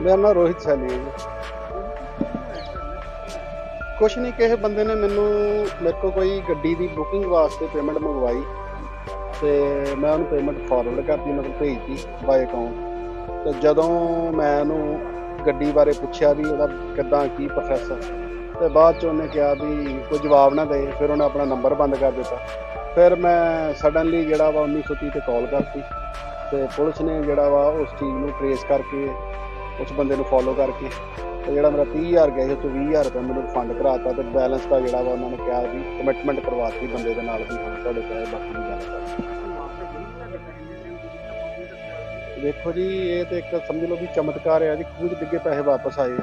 ਮੇਰਾ ਨਾਮ ਰੋਹਿਤ ਸੈਣੀ ਹੈ ਜੀ। ਕੁਛ ਨਹੀਂ, ਕਿਸੇ ਬੰਦੇ ਨੇ ਮੈਨੂੰ, ਮੇਰੇ ਕੋਲ ਕੋਈ ਗੱਡੀ ਦੀ ਬੁਕਿੰਗ ਵਾਸਤੇ ਪੇਮੈਂਟ ਮੰਗਵਾਈ ਤੇ ਮੈਂ ਉਹਨੂੰ ਪੇਮੈਂਟ ਫਾਰਵਰਡ ਕਰਤੀ ਮਤਲਬ ਭੇਜਤੀ ਬਾਈ ਅਕਾਊਂਟ ਤੇ ਜਦੋਂ ਮੈਂ ਉਹਨੂੰ ਗੱਡੀ ਬਾਰੇ ਪੁੱਛਿਆ ਵੀ ਉਹਦਾ ਕਿੱਦਾਂ, ਕੀ ਪ੍ਰੋਸੈਸ ਤੇ ਬਾਅਦ ਚ ਉਹਨੇ ਕਿਹਾ ਵੀ ਕੋਈ ਜਵਾਬ ਨਾ ਦੇ, ਫਿਰ ਉਹਨੇ ਆਪਣਾ ਨੰਬਰ ਬੰਦ ਕਰ ਦਿੱਤਾ। ਫਿਰ ਮੈਂ ਸਡਨਲੀ ਜਿਹੜਾ ਵਾ 1930 ਤੇ ਕਾਲ ਕਰਤੀ ਤੇ ਪੁਲਿਸ ਨੇ ਜਿਹੜਾ ਵਾ ਉਸ ਚੀਜ਼ ਨੂੰ ਟਰੇਸ ਕਰਕੇ ਉਸ ਬੰਦੇ ਨੂੰ ਫੋਲੋ ਕਰਕੇ ਤੇ ਜਿਹੜਾ ਮੇਰਾ 30000 ਗਿਆ ਸੀ, ਉਹ 'ਚੋਂ 20000 ਰੁਪਏ ਮੈਨੂੰ ਰਿਫੰਡ ਕਰਾਤਾ ਤੇ ਬੈਲੈਂਸ ਦਾ ਜਿਹੜਾ ਵਾ ਉਹਨਾਂ ਨੇ ਕਿਹਾ ਵੀ ਕਮਿਟਮੈਂਟ ਕਰਵਾਤੀ ਬੰਦੇ ਦੇ ਨਾਲ ਵੀ ਹੁਣ ਤੁਹਾਡੇ ਪੈਸੇ ਬਾਕੀ ਦੀ ਗੱਲ ਕਰ ਦੇਖੋ ਜੀ, ਇਹ ਤੇ ਇੱਕ ਸਮਝ ਲਓ ਵੀ ਚਮਤਕਾਰ ਆ ਜੀ, ਖੂਹ 'ਚ ਡਿੱਗੇ ਪੈਸੇ ਵਾਪਸ ਆਏ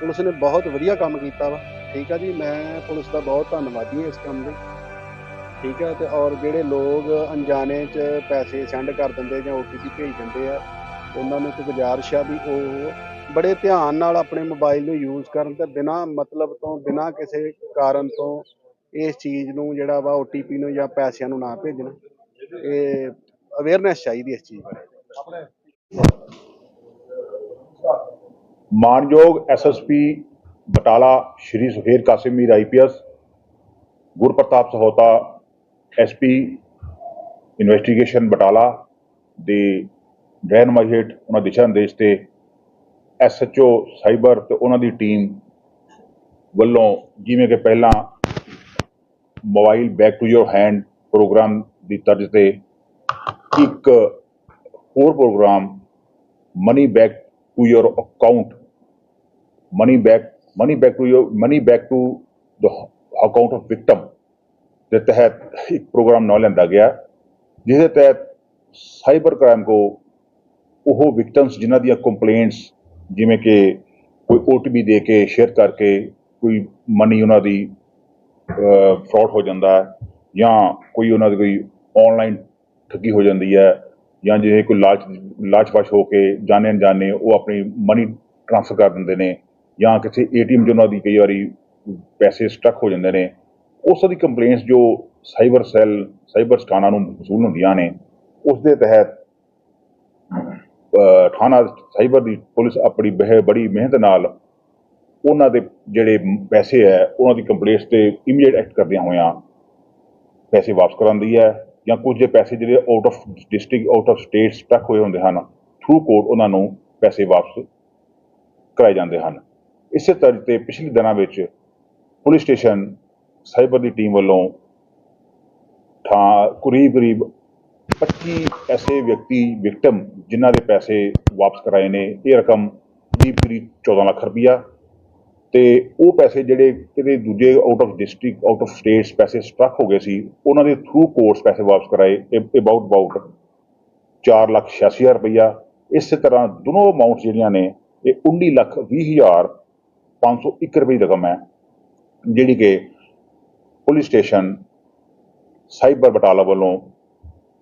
ਪੁਲਿਸ ਨੇ ਬਹੁਤ ਵਧੀਆ ਕੰਮ ਕੀਤਾ ਵਾ, ਠੀਕ ਆ ਜੀ, ਮੈਂ ਪੁਲਿਸ ਦਾ ਬਹੁਤ ਧੰਨਵਾਦੀ ਹਾਂ ਇਸ ਕੰਮ ਲਈ ਠੀਕ ਹੈ ਤੇ ਔਰ ਜਿਹੜੇ ਲੋਕ ਅਣਜਾਣੇ 'ਚ ਪੈਸੇ ਸੈਂਡ ਕਰ ਦਿੰਦੇ ਜਾਂ OTP ਭੇਜ ਦਿੰਦੇ ਆ ਉਹਨਾਂ ਨੂੰ ਇੱਕ ਗੁਜ਼ਾਰਿਸ਼ ਆ ਵੀ ਉਹ ਬੜੇ ਧਿਆਨ ਨਾਲ ਆਪਣੇ ਮੋਬਾਈਲ ਨੂੰ ਯੂਜ਼ ਕਰਨ ਤੇ ਬਿਨਾਂ ਮਤਲਬ ਤੋਂ, ਬਿਨਾਂ ਕਿਸੇ ਕਾਰਨ ਤੋਂ ਇਸ ਚੀਜ਼ ਨੂੰ ਜਿਹੜਾ ਵਾ OTP ਨੂੰ ਜਾਂ ਪੈਸਿਆਂ ਨੂੰ ਨਾ ਭੇਜਣ। ਇਹ ਅਵੇਅਰਨੈਸ ਚਾਹੀਦੀ ਇਸ ਚੀਜ਼ ਬਾਰੇ। ਮਾਨਯੋਗ ਐਸਐਸਪੀ ਬਟਾਲਾ ਸ਼੍ਰੀ ਸੁਹੇਰ Kasimir IPS Gurpratap Sahota SP investigation Batala ਦੇ ਰਹਿਨਮਾਈ ਹੇਠ ਉਹਨਾਂ ਦਿਸ਼ਾ ਨਿਰਦੇਸ਼ ਤੇ ਐਸਐਚਓ ਸਾਈਬਰ ਤੇ ਉਹਨਾਂ ਦੀ ਟੀਮ ਵੱਲੋਂ ਜਿਵੇਂ ਕਿ ਪਹਿਲਾਂ mobile back to your hand programme ਦੀ ਤਰਜ਼ ਤੇ ਇੱਕ ਹੋਰ programme money back to your account, money back money back to your, money back to the account of victim ਦੇ ਤਹਿਤ ਇੱਕ ਪ੍ਰੋਗਰਾਮ ਨਾ ਲੈਂਦਾ ਗਿਆ ਜਿਸ ਦੇ ਤਹਿਤ ਸਾਈਬਰ ਕ੍ਰਾਈਮ ਕੋ ਉਹ ਵਿਕਟਮਸ ਜਿਨ੍ਹਾਂ ਦੀਆਂ ਕੰਪਲੇਂਟਸ ਜਿਵੇਂ ਕਿ ਕੋਈ OTP ਦੇ ਕੇ ਸ਼ੇਅਰ ਕਰਕੇ ਕੋਈ ਮਨੀ ਉਹਨਾਂ ਦੀ ਫਰਾਡ ਹੋ ਜਾਂਦਾ ਹੈ ਜਾਂ ਕੋਈ ਉਹਨਾਂ ਦੀ ਕੋਈ ਆਨਲਾਈਨ ਠੱਗੀ ਹੋ ਜਾਂਦੀ ਹੈ ਜਾਂ ਜਿਵੇਂ ਕੋਈ ਲਾਲਚ ਲਾਲਚਵਸ਼ ਹੋ ਕੇ ਜਾਣੇ ਅਣਜਾਣੇ ਉਹ ਆਪਣੀ ਮਨੀ ਟ੍ਰਾਂਸਫਰ ਕਰ ਦਿੰਦੇ ਨੇ ਜਾਂ ਕਿਸੇ ਏਟੀਐਮ 'ਚ ਉਹਨਾਂ ਦੀ ਕਈ ਵਾਰੀ ਪੈਸੇ ਸਟਕ ਹੋ ਜਾਂਦੇ ਨੇ, ਉਸ ਦੀ ਕੰਪਲੇਂਟਸ ਜੋ ਸਾਈਬਰ ਸੈੱਲ ਸਾਈਬਰ ਸਥਾਨਾਂ ਨੂੰ ਵਸੂਲ ਹੁੰਦੀਆਂ ਨੇ, ਉਸ ਦੇ ਤਹਿਤ ਥਾਣਾ ਸਾਈਬਰ ਦੀ ਪੁਲਿਸ ਆਪਣੀ ਬਹਿ, ਬੜੀ ਮਿਹਨਤ ਨਾਲ ਉਹਨਾਂ ਦੇ ਜਿਹੜੇ ਪੈਸੇ ਹੈ, ਉਹਨਾਂ ਦੀ ਕੰਪਲੇਂਟਸ ਤੇ ਇਮੀਡੀਏਟ ਐਕਟ ਕਰਦਿਆਂ ਹੋਇਆਂ ਪੈਸੇ ਵਾਪਸ ਕਰਾਉਂਦੀ ਹੈ ਜਾਂ ਕੁਝ ਜੇ ਪੈਸੇ ਜਿਹੜੇ out of district out of state stuck ਹੋਏ ਹੁੰਦੇ ਹਨ ਥਰੂ ਕੋਰਟ ਉਹਨਾਂ ਨੂੰ ਪੈਸੇ ਵਾਪਸ ਕਰਾਏ ਜਾਂਦੇ ਹਨ। ਇਸੇ ਤਰ੍ਹਾਂ ਤੇ ਪਿਛਲੇ ਦਿਨਾਂ ਵਿੱਚ ਪੁਲਿਸ ਸਟੇਸ਼ਨ ਸਾਈਬਰ ਦੀ ਟੀਮ ਵੱਲੋਂ ਥਾਂ ਕਰੀਬ ਕਰੀਬ 25 ਐਸੇ ਵਿਅਕਤੀ ਵਿਕਟਮ ਜਿਨ੍ਹਾਂ ਦੇ ਪੈਸੇ ਵਾਪਸ ਕਰਾਏ ਨੇ, ਇਹ ਰਕਮ ਕਰੀਬ ਕਰੀਬ 14 ਲੱਖ ਰੁਪਈਆ ਤੇ ਉਹ ਪੈਸੇ ਜਿਹੜੇ ਕਿਤੇ ਦੂਜੇ out of district out of states ਪੈਸੇ ਸਟਕ ਹੋ ਗਏ ਸੀ, ਉਹਨਾਂ ਦੇ ਥਰੂ ਕੋਰਸ ਪੈਸੇ ਵਾਪਸ ਕਰਾਏ ਅਬਾਊਟ ਅਬਾਊਟ 4 ਲੱਖ 86 ਹਜ਼ਾਰ ਰੁਪਈਆ। ਇਸੇ ਤਰ੍ਹਾਂ ਦੋਨੋਂ ਅਮਾਉਂਟਸ ਜਿਹੜੀਆਂ ਨੇ, ਇਹ 19 ਲੱਖ 20 ਹਜ਼ਾਰ 501 ਰੁਪਏ ਦੀ ਰਕਮ ਹੈ, ਜਿਹੜੀ ਕਿ ਪੁਲਿਸ ਸਟੇਸ਼ਨ, ਸਾਈਬਰ ਬਟਾਲਾ ਵੱਲੋਂ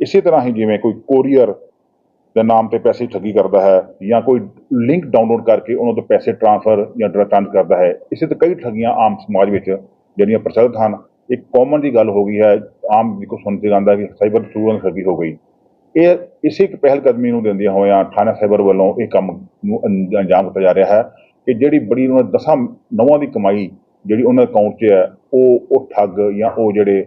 ਇਸੇ ਤਰ੍ਹਾਂ ਹੀ ਜਿਵੇਂ ਕੋਈ ਕੋਰੀਅਰ ਦੇ ਨਾਮ ਤੇ ਪੈਸੇ ਠੱਗੀ ਕਰਦਾ ਹੈ ਜਾਂ ਕੋਈ ਲਿੰਕ ਡਾਊਨਲੋਡ ਕਰਕੇ ਉਹਨਾਂ ਤੋਂ ਪੈਸੇ ਟ੍ਰਾਂਸਫਰ ਜਾਂ ਟ੍ਰਾਂਸ ਕਰਦਾ ਹੈ, ਇਸੇ ਤੇ ਕਈ ਠੱਗੀਆਂ ਆਮ ਸਮਾਜ ਵਿੱਚ ਜਿਹੜੀਆਂ ਪ੍ਰਚਲਿਤ ਹਨ। ਇੱਕ ਕਾਮਨ ਦੀ ਗੱਲ ਹੋ ਗਈ ਹੈ, ਆਮ ਜਿੱਕੋ ਸੁਣਦੇ ਜਾਂਦਾ ਕਿ ਸਾਈਬਰ ਥਰੂ ਠੱਗੀ ਹੋ ਗਈ। ਇਹ ਇਸੇ ਇੱਕ ਪਹਿਲ ਕਦਮੀ ਨੂੰ ਦਿੰਦਿਆਂ ਹੋਇਆਂ ਥਾਣਾ ਸਾਈਬਰ ਵੱਲੋਂ ਇਹ ਕੰਮ ਨੂੰ ਅੰਜ- ਅੰਜਾਮ ਦਿੱਤਾ ਜਾ ਰਿਹਾ ਹੈ ਕਿ ਜਿਹੜੀ ਬੜੀ ਉਹਨਾਂ ਦਸਾਂ ਨਵਾਂ ਦੀ ਕਮਾਈ ਜਿਹੜੀ ਉਹਨਾਂ ਅਕਾਊਂਟ 'ਚ ਹੈ, ਉਹ ਉਹ ਠੱਗ ਜਾਂ ਉਹ ਜਿਹੜੇ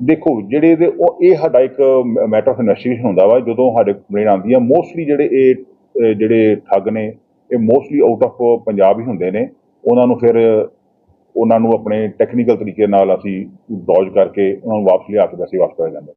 ਦੇਖੋ, ਜਿਹੜੇ ਇਹਦੇ, ਉਹ, ਇਹ ਸਾਡਾ ਇੱਕ ਮੈਟਰ ਆਫ ਇਨਵੈਸਟੀਗੇਸ਼ਨ ਹੁੰਦਾ ਵਾ, ਜਦੋਂ ਸਾਡੇ ਕੰਪਲੇਂਟ ਆਉਂਦੀ ਆ ਮੋਸਟਲੀ ਜਿਹੜੇ ਇਹ ਜਿਹੜੇ ਠੱਗ ਨੇ, ਇਹ ਮੋਸਟਲੀ ਆਊਟ ਆਫ ਪੰਜਾਬ ਹੀ ਹੁੰਦੇ ਨੇ। ਉਹਨਾਂ ਨੂੰ ਫਿਰ, ਉਹਨਾਂ ਨੂੰ ਆਪਣੇ ਟੈਕਨੀਕਲ ਤਰੀਕੇ ਨਾਲ ਅਸੀਂ ਡੌਜ ਕਰਕੇ ਉਹਨਾਂ ਨੂੰ ਵਾਪਸ ਲਿਆ ਕੇ ਵੈਸੇ ਵਾਪਸ ਕਰਿਆ ਜਾਂਦਾ